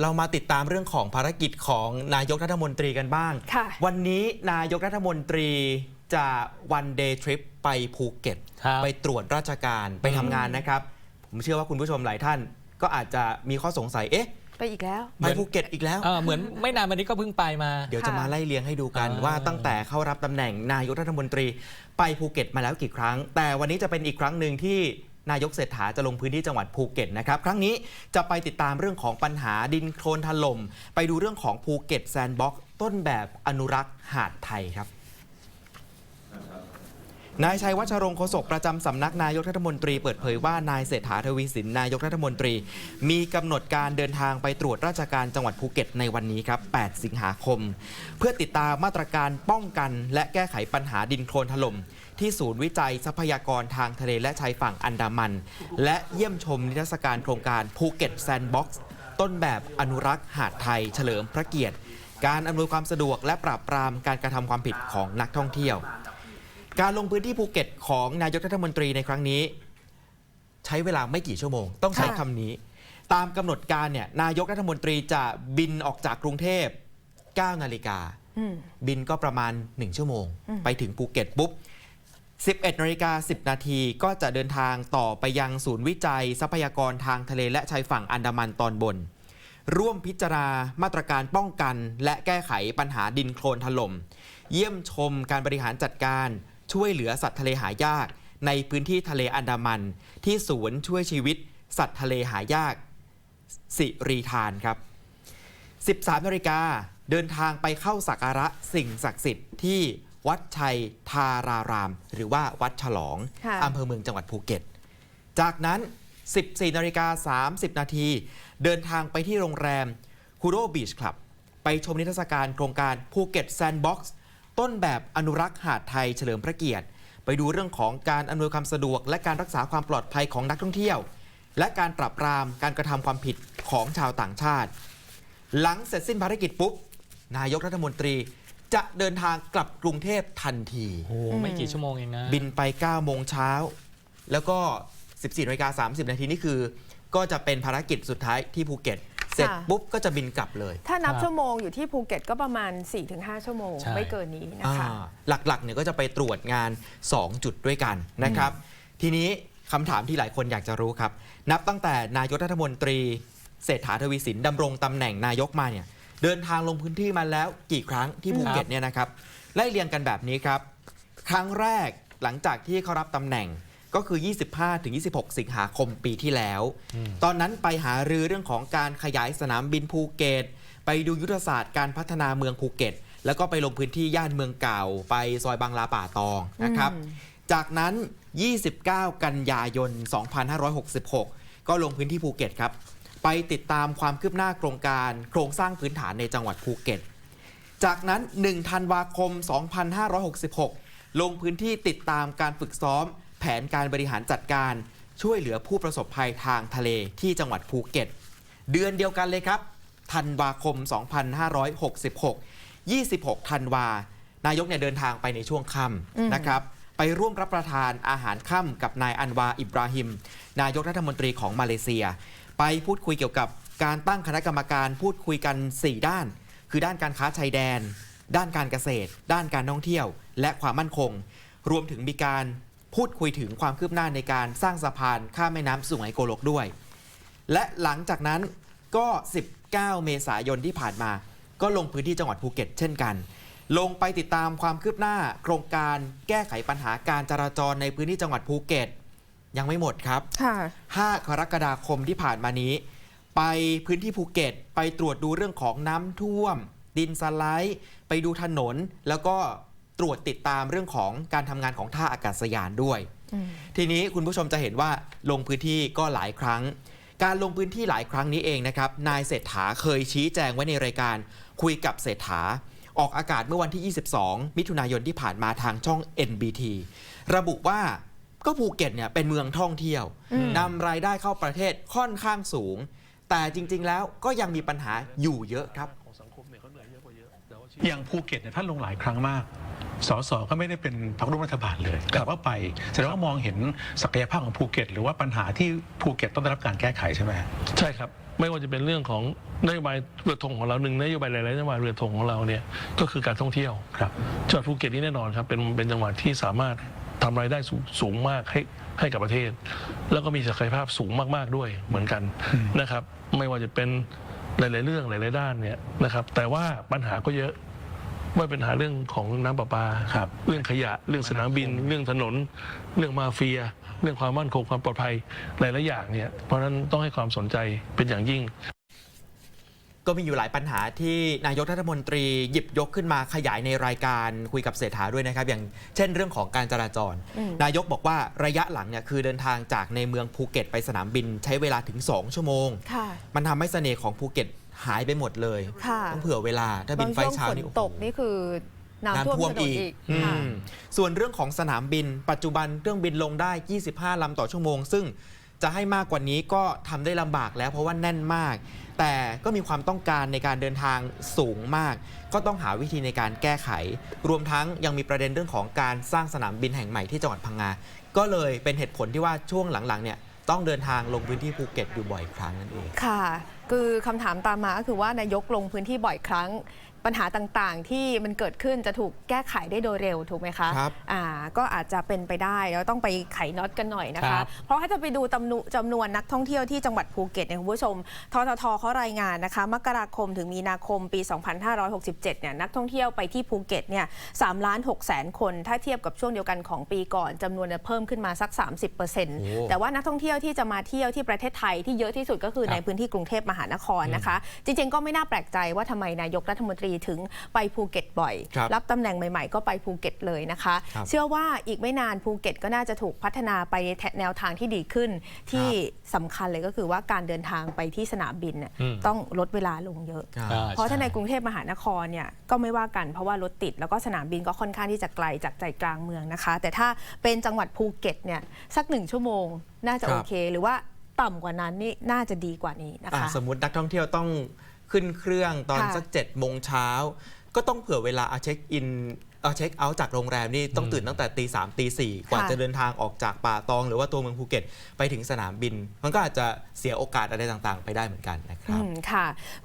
เรามาติดตามเรื่องของภารกิจของนายกรัฐมนตรีกันบ้างค่ะวันนี้นายกรัฐมนตรีจะวันเดย์ทริปไปภูเก็ตครับไปตรวจราชการไปทำงานนะครับ ผมเชื่อว่าคุณผู้ชมหลายท่าน ก็อาจจะมีข้อสงสัยเอ๊ะไปอีกแล้วไปภูเก็ตอีกแล้วเออเหมือนไม่นานวันนี้ก็เพิ่งไปมา เดี๋ยวจะมาไล่เลียงให้ดูกันอ่าว่าตั้งแต่เข้ารับตำแหน่งนายกรัฐมนตรี ไปภูเก็ตมาแล้วกี่ครั้ง แต่วันนี้จะเป็นอีกครั้งหนึ่งที่ นายกเศรษฐาจะลงพื้นที่จังหวัดภูเก็ตนะครับครั้งนี้จะไปติดตามเรื่องของปัญหาดินโคลนถล่มไปดูเรื่องของภูเก็ตแซนด์บ็อกซ์ต้นแบบอนุรักษ์หาดไทยครับ นายชัยวัชรงค์โฆษกประจำสำนักนายกรัฐมนตรีเปิดเผยว่านายเศรษฐาทวีสินนายกรัฐมนตรี มีกำหนดการเดินทางไปตรวจราชการจังหวัดภูเก็ตในวันนี้ครับ 8 สิงหาคม เพื่อติดตามมาตรการป้องกัน และแก้ไขปัญหาดินโคลนถล่มที่ศูนย์วิจัยทรัพยากรทางทะเลและชายฝั่งอันดามัน และเยี่ยมชมนิทรรศการโครงการภูเก็ตแซนด์บ็อกซ์ต้นแบบอนุรักษ์หาดไทย เฉลิมพระเกียรติ การอำนวยความสะดวกและปราบปรามการกระทำความผิดของนักท่องเที่ยว การลงพื้นที่ภูเก็ตของนายกรัฐมนตรีในครั้งนี้ ใช้เวลาไม่กี่ชั่วโมง ต้องใช้ค่ะคำนี้ ตามกำหนดการเนี่ยนายกรัฐมนตรีจะบินออกจากกรุงเทพ9นาฬิกาอืมบินก็ประมาณ 1 ชั่วโมงอืมไปถึงภูเก็ตปุ๊บ 11นาฬิกา10 นาทีก็จะเดินทางต่อไปยังศูนย์วิจัย ทรัพยากรทางทะเลและชายฝั่งอันดามันตอนบน ร่วมพิจารณามาตรการป้องกัน และแก้ไขปัญหาดินโคลนถล่ม เยี่ยมชมการบริหารจัดการ ช่วยเหลือสัตว์ทะเลหายาก ในพื้นที่ทะเลอันดามัน ที่ศูนย์ช่วยชีวิต สัตว์ทะเลหายาก สิรีทานครับ 13นาฬิกาเดินทางไปเข้าสักการะสิ่งศักดิ์สิทธิ์ที่วัดชัยทาราราม หรือว่าวัดฉลองค่ะอำเภอเมืองจังหวัดภูเก็ต จากนั้น 14นาฬิกา30 นาทีเดินทางไปที่โรงแรมคูโรบีชคลับ ไปชมนิทรรศการโครงการภูเก็ตแซนด์บ็อกซ์ ต้นแบบอนุรักษ์หาดไทยเฉลิมพระเกียรติ ไปดูเรื่องของการอำนวยความสะดวก และการรักษาความปลอดภัยของนักท่องเที่ยว และการปราบปรามการกระทำความผิดของชาวต่างชาติ หลังเสร็จสิ้นภารกิจปุ๊บ นายกรัฐมนตรีจะเดินทางกลับกรุงเทพทันที โอ้โหไม่กี่ชั่วโมงเองนะ บินไป 9 โมงเช้า แล้วก็ 14นาฬิกา30 นาทีนี่คือ ก็จะเป็นภารกิจสุดท้ายที่ภูเก็ต เสร็จค่ะปุ๊บก็จะบินกลับเลย ถ้านับครับชั่วโมงอยู่ที่ภูเก็ตก็ประมาณ 4-5 ชั่วโมง ใช่ ไม่เกินนี้นะคะอ่าหลักๆเนี่ยก็จะไปตรวจงาน 2 จุดด้วยกันนะครับ ทีนี้คำถามที่หลายคนอยากจะรู้ครับ นับตั้งแต่นายกรัฐมนตรี เศรษฐาทวีสินดำรงตำแหน่งนายกมาเนี่ยเดินทางลงพื้นที่มาแล้วกี่ครั้งที่ภูเก็ตเนี่ยนะครับไล่เรียงกันแบบนี้ครับ ครั้งแรกหลังจากที่เขารับตำแหน่ง ก็คือ 25-26 สิงหาคมปีที่แล้ว ตอนนั้นไปหารือเรื่องของการขยายสนามบินภูเก็ต ไปดูยุทธศาสตร์การพัฒนาเมืองภูเก็ต แล้วก็ไปลงพื้นที่ย่านเมืองเก่า ไปซอยบางลาป่าตองนะครับอืมจากนั้น 29 กันยายน 2566 ก็ลงพื้นที่ภูเก็ตครับ ไปติดตามความคืบหน้าโครงการโครงสร้างพื้นฐานในจังหวัดภูเก็ต จากนั้น 1 ธันวาคม 2566 ลงพื้นที่ติดตามการฝึกซ้อมแผ นการบริหารจัดการ ช่วยเหลือผู้ประสบภัยทางทะเลที่จังหวัดภูเก็ต เดือนเดียวกันเลยครับธันวาคม 2566 26 ธันวา นายกเนี่ยเดินทางไปในช่วงค่อืมำนะครับ ไปร่วมรับประทานอาหารค่ำกับนายอันวาอิบราฮิม นายกรัฐมนตรีของมาเลเซีย ไปพูดคุยเกี่ยวกับการตั้งคณะกรรมการพูดคุยกัน 4 ด้าน คือด้านการค้าชายแดน ด้านการเกษตร ด้านการท่องเที่ยว และความมั่นคง รวมถึงมีการ พูดคุยถึงความคืบหน้าในการสร้างสะพานข้ามแม่น้ำสุไหงโกลกด้วย และหลังจากนั้นก็ 19 เมษายนที่ผ่านมา ก็ลงพื้นที่จังหวัดภูเก็ตเช่นกัน ลงไปติดตามความคืบหน้า โครงการแก้ไขปัญหาการจราจรในพื้นที่จังหวัดภูเก็ต ยังไม่หมดครับค่ะ5กรกฎาคมที่ผ่านมานี้ ไปพื้นที่ภูเก็ต ไปตรวจดูเรื่องของน้ำท่วม ดินสไลด์ ไปดูถนน แล้วก็ ตรวจติดตามเรื่องของการทำงานของท่าอากาศยานด้วยอืมทีนี้คุณผู้ชมจะเห็นว่าลงพื้นที่ก็หลายครั้ง การลงพื้นที่หลายครั้งนี้เองนะครับนายเศรษฐาเคยชี้แจงไว้ในรายการ คุยกับเศรษฐา ออกอากาศเมื่อวันที่ 22 มิถุนายนที่ผ่านมาทางช่อง NBT ระบุว่าก็ภูเก็ตเนี่ยเป็นเมืองท่องเที่ยวอืมนำรายได้เข้าประเทศค่อนข้างสูง แต่จริง ๆ แล้วก็ยังมีปัญหาอยู่เยอะครับอย่างภูเก็ตเนี่ยท่านลงหลายครั้งมาก สสก็ไม่ได้เป็นพรรคร่วมรัฐบาลเลยแต่ว่าไปแสดงว่ามองเห็นศักยภาพของภูเก็ต หรือว่าปัญหาที่ภูเก็ตต้องได้รับการแก้ไขใช่ไหมใช่ครับ ไม่ว่าจะเป็นเรื่องของนโยบายเรือธงของเราหนึ่งนโยบายหลายๆนโยบายเรือธงของเราเนี่ยก็คือการท่องเที่ยวครับจังหวัดภูเก็ตนี่แน่นอนครับเป็นเป็นจังหวัดที่สามารถทำรายได้สูงสูงมากให้ให้กับประเทศ แล้วก็มีศักยภาพสูงมากๆด้วยเหมือนกันนะครับ ไม่ว่าจะเป็นหลาย ๆ เรื่องหลาย ๆ ด้านเนี่ยนะครับ แต่ว่าปัญหาก็เยอะ ไม่เป็นปัญหาเรื่องของน้ำประปา ครับเรื่องขยะ เรื่องสนามบิน เรื่องถนน เรื่องมาเฟีย เรื่องความมั่นคงความปลอดภัยหลายๆอย่างเนี่ยเพราะฉะนั้นต้องให้ความสนใจเป็นอย่างยิ่ง ก็มีอยู่หลายปัญหาที่นายกรัฐมนตรีหยิบยกขึ้นมาขยายในรายการคุยกับเศรษฐาด้วยนะครับ อย่างเช่นเรื่องของการจราจร อืม นายกบอกว่าระยะหลังเนี่ยคือเดินทางจากในเมืองภูเก็ตไปสนามบินใช้เวลาถึง 2 ชั่วโมง ค่ะ มันทำให้เสน่ห์ของภูเก็ต หายไปหมดเลย ค่ะต้องเผื่อเวลา ถ้าบิบางนไฟช่วงเช้าฝนนี่โอ้โห ตกนี่คือน้ำท่วมถนนอีกอืค่ะ มส่วนเรื่องของสนามบิน ปัจจุบันเครื่องบินลงได้ 25 ลำต่อชั่วโมง ซึ่งจะให้มากกว่านี้ก็ทำได้ลำบากแล้วเพราะว่าแน่นมาก แต่ก็มีความต้องการในการเดินทางสูงมาก ก็ต้องหาวิธีในการแก้ไข รวมทั้งยังมีประเด็นเรื่องของการสร้างสนามบินแห่งใหม่ที่จังหวัดพังงา ก็เลยเป็นเหตุผลที่ว่าช่วงหลังๆเนี่ย ต้องเดินทางลงพื้นที่ภูเก็ตอยู่บ่อยครั้งนั่นเอง ค่ะ คือคำถามตามมาก็คือว่านายกลงพื้นที่บ่อยครั้ง ปัญหาต่างๆ ที่มันเกิดขึ้นจะถูกแก้ไขได้โดยเร็วถูกไหมคะครับอ่าก็อาจจะเป็นไปได้แล้วต้องไปไขน็อตกันหน่อยนะครัคะ บ เพราะถ้าจะไปดูจำนวนจำนวนนักท่องเที่ยวที่จังหวัดภูเก็ตเนี่ยคุณผู้ชมทททเขารายงานนะคะ มกราคมถึงมีนาคมปี 2567 เนี่ยนักท่องเที่ยวไปที่ภูเก็ตเนี่ย3ล้าน6แสนคน ถ้าเทียบกับช่วงเดียวกันของปีก่อนจำนวนเนี่ยเพิ่มขึ้นมาสัก 30%แต่ว่านักท่องเที่ยวที่จะมาเที่ยวที่ประเทศไทยที่เยอะที่สุดก็คือครับในพื้นที่กรุงเทพมหานครนะคะ จริงๆก็ไม่น่าแปลกใจว่าทำไมนายกรัฐมนตรีถึงไปภูเก็ตบ่อยครับรับตำแหน่งใหม่ๆ ก็ไปภูเก็ตเลยนะคะครับเชื่อว่าอีกไม่นานภูเก็ตก็น่าจะถูกพัฒนาไปแนวทางที่ดีขึ้น ที่สำคัญเลยก็คือว่าการเดินทางไปที่สนามบินเนี่ยอืมต้องลดเวลาลงเยอะครับอ่เพราะถ้าในช่กรุงเทพมหานครเนี่ยก็ไม่ว่ากันเพราะว่ารถติดแล้วก็สนามบินก็ค่อนข้างที่จะไกลจากใจกลางเมืองนะคะ แต่ถ้าเป็นจังหวัดภูเก็ตเนี่ยสักหนึ่งชั่วโมงน่าจะครับโอเคหรือว่าต่ำกว่านั้นนี่น่าจะดีกว่านี้นะอะคะสมมตินักท่องเที่ยวต้อง ขึ้นเครื่องตอนค่ะ สัก7จ็ดโมงเช้าก็ต้องเผื่อเวลาเอาเช็คอินเอาเช็คเอาท์จากโรงแรมนี่ต้องอืมตื่นตั้งแต่ตีสามตีสี่กว่าค่ะ จะเดินทางออกจากป่าตอง หรือว่าตัวเมืองภูเก็ตไปถึงสนามบิน มันก็อาจจะเสียโอกาสอะไรต่างๆ ไปได้เหมือนกันนะครับ อืมค่ะ